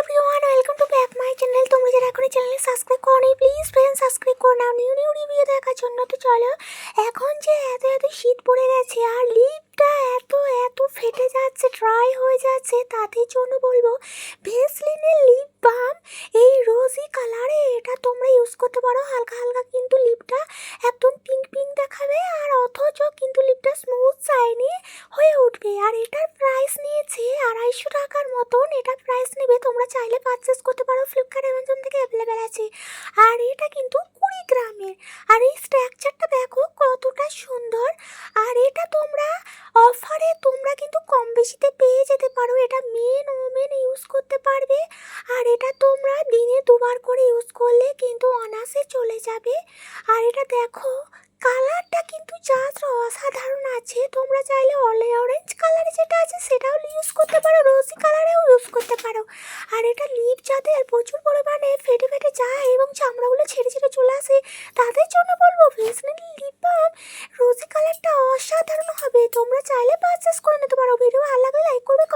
Everyone welcome to back my channel তোমরা যারা এখনও চ্যানেলে সাবস্ক্রাইব করনি প্লিজ ফ্রেন্ড সাবস্ক্রাইব করে নাও। নিউ নিউ রিভিউ দেখার জন্য তো চলো। এখন যে এত এত শীত পড়ে গেছে আর লিপটা এত এত ফেটে যাচ্ছে ড্রাই হয়ে যাচ্ছে, তাদের জন্য বলব ভেসলিনের লিপ বাম এই রোজি কালারে এটা তোমরা ইউজ করতে পারো। হালকা হালকা কিন্তু লিপটা একদম পিঙ্ক পিঙ্ক দেখাবে। আর অথচ কিন্তু লিপটা স্মুথ শাইনি উঠবে আর এটার প্রাইস নিয়েছে আড়াইশো টাকার মতন। এটা প্রাইস নেবে, তোমরা চাইলে পারচেস করতে পারো ফ্লিপকার্ট অ্যামাজন থেকে অ্যাভেলেবেল আছে। আর এটা কিন্তু কুড়ি গ্রামের। আর এই স্ট্রাকচারটা দেখো কতটা সুন্দর। আর এটা তোমরা অফারে তোমরা কিন্তু কম বেশিতে পেয়ে যেতে পারো। এটা মেন ওমেন ইউজ করতে পারবে। আর এটা তোমরা দিনে দুবার করে ইউজ করলে কিন্তু অনাসে চলে যাবে। আর এটা দেখো কালারটা কিন্তু জাস্ট অসাধারণ আছে। তোমরা চাইলে অলে অরেঞ্জ কালারে যেটা আছে সেটাও ইউজ করতে পারো রোজি কালারেও ইউজ করতে পারো। আর এটা লিপ যাদের প্রচুর পরিমাণে ফেটে ফেটে যায় এবং চামড়াগুলো ছেড়ে ছেড়ে চলে আসে, তাদের জন্য বলব ভেসলিন লিপ বাম রোজি কালারটা অসাধারণ হবে। তোমরা চাইলে পারচেস করে নিতে পারো। ভিডিও ভালো লাগলে লাইক করবে